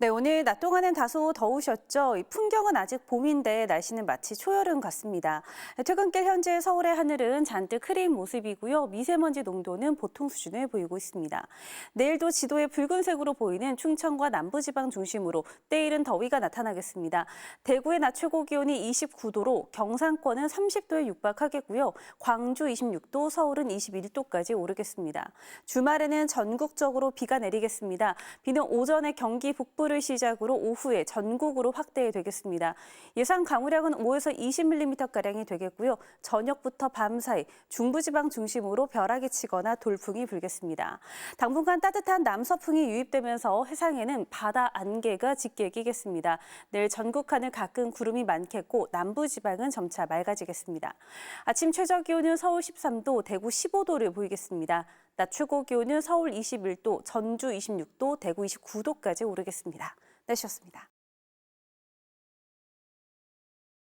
네, 오늘 낮 동안은 다소 더우셨죠? 이 풍경은 아직 봄인데 날씨는 마치 초여름 같습니다. 퇴근길 현재 서울의 하늘은 잔뜩 흐린 모습이고요. 미세먼지 농도는 보통 수준을 보이고 있습니다. 내일도 지도에 붉은색으로 보이는 충청과 남부지방 중심으로 때이른 더위가 나타나겠습니다. 대구의 낮 최고 기온이 29도로 경상권은 30도에 육박하겠고요. 광주 26도, 서울은 21도까지 오르겠습니다. 주말에는 전국적으로 비가 내리겠습니다. 비는 오전에 경기 북부 를 시작으로 오후에 전국으로 확대되겠습니다. 예상 강우량은 5에서 20mm가량이 되겠고요. 저녁부터 밤 사이 중부지방 중심으로 벼락이 치거나 돌풍이 불겠습니다. 당분간 따뜻한 남서풍이 유입되면서 해상에는 바다 안개가 짙게 끼겠습니다. 내일 전국 하늘 가끔 구름이 많겠고 남부지방은 점차 맑아지겠습니다. 아침 최저 기온은 서울 13도, 대구 15도를 보이겠습니다. 낮 최고 기온은 서울 21도, 전주 26도, 대구 29도까지 오르겠습니다. 날씨였습니다.